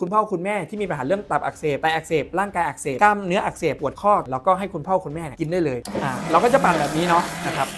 คุณพ่อคุณแม่ที่มีปัญหาเรื่องตับอักเสบไตอักเสบร่างกายอักเสบกล้ามเนื้ออักเสบปวดข้อแล้วก็ให้คุณพ่อคุณแม่กินได้เลยอ่าเราก็จะปั่นแบบนี้เนาะนะครับ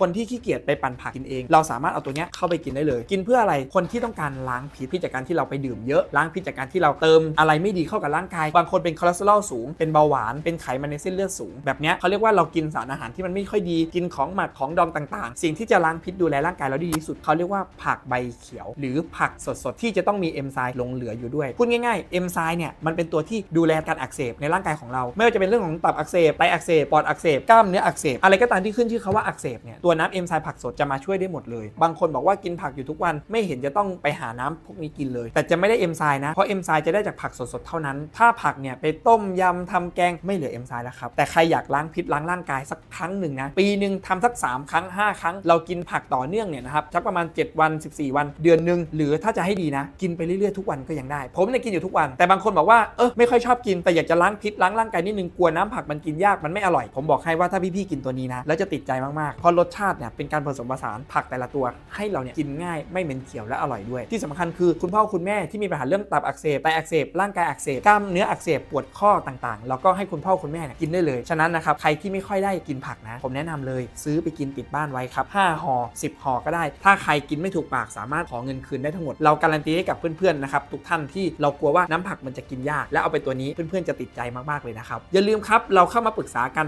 คนที่ขี้เกียจไปปั่นผักกินเอง เราสามารถเอาตัวเนี้ยเข้าไปกินได้เลย กินเพื่ออะไรคนที่ต้องการล้างพิษพิษจากการที่เราไปดื่มเยอะล้างพิษจากการที่เราเติมอะไรไม่ดีเข้ากับร่างกาย บางคนเป็นคอเลสเตอรอลสูงเป็นเบาหวานเป็นไขมันในเส้นเลือดสูง แบบเนี้ยเขาเรียกว่าเรากินสารอาหารที่มันไม่ค่อยดีกินของหมักของดองต่างๆ สิ่งที่จะล้างพิษดูแลร่างกายเราได้ดีที่สุดเขาเรียกว่าผักใบเขียว หรือผักสดๆที่จะต้องมีเอนไซม์ลงเหลืออยู่ด้วยพูดง่ายๆเอนไซม์เนี่ยมันเป็นตัวที่ดูแลการอักเสบในร่างกายของเรา ไม่ว่าจะเป็นเรื่องของตับอักเสบไตอักเสบปอดอักเสบกล้ามเนื้ออักเสบอะไรก็ตามที่ขึ้นชื่อเขาว่าอักเสบเนี่ยตััวน้ำเอนไซม์ผักสดจะมาช่วยได้หมดเลย บางคนบอกว่ากินผักอยู่ทุกวันไม่เห็นจะต้องไปหาน้ำพวกนี้กินเลย แต่จะไม่ได้เอนไซม์นะ เพราะเอนไซม์จะได้จากผักสดๆเท่านั้น ถ้าผักเนี่ยไปต้มยำทำแกงไม่เหลือเอนไซม์แล้วครับ แต่ใครอยากล้างพิษล้างร่างกายสักครั้งหนึ่งนะ ปีหนึ่งทำสัก 3 ครั้ง 5 ครั้ง เรากินผักต่อเนื่องเนี่ยนะครับสักประมาณ 7 วัน 14 วัน เดือนหนึ่งหรือถ้าจะให้ดีนะ กินไปเรื่อยๆทุกวันก็ยังได้ ผมเนี่ยกินอยู่ทุกวัน แต่บางคนบอกว่าเออไม่ค่อยชอบกินแต่อยากจะล้างพิษล้างร่างกายนิดนึงกลัวน้ำผักมันกินยากมันไม่อร่อย ผมบอกให้ว่าถ้าพี่ๆกินตัวนี้นะแล้วจะติดใจมากๆเพราะรสชาติเนี่ยเป็นการผสมผสานผักแต่ละตัว ให้เราเนี่ยกินง่ายไม่เหม็นเขียวและอร่อยด้วย ที่สำคัญคือคุณพ่อคุณแม่ที่มีปัญหาเรื่องตับอักเสบไตอักเสบร่างกายอักเสบกล้ามเนื้ออักเสบปวดข้อต่างๆ แล้วก็ให้คุณพ่อคุณแม่เนี่ยกินได้เลยฉะนั้นนะครับใครที่ไม่ค่อยได้กินผักนะ ผมแนะนำเลยซื้อไปกินติดบ้านไว้ครับ5ห่อ10ห่อก็ได้ ถ้าใครกินไม่ถูกปากสามารถขอเงินคืนได้ทั้งหมดเราการันตีให้กับเพื่อนๆนะครับทุกท่านที่เรากลัวว่าน้ำผักมันจะกินยาก แล้วเอาไปตัวนี้เพื่อนๆจะติดใจมากๆเลยนะครับอย่าลืมครับเราเข้ามาปรึกษากัน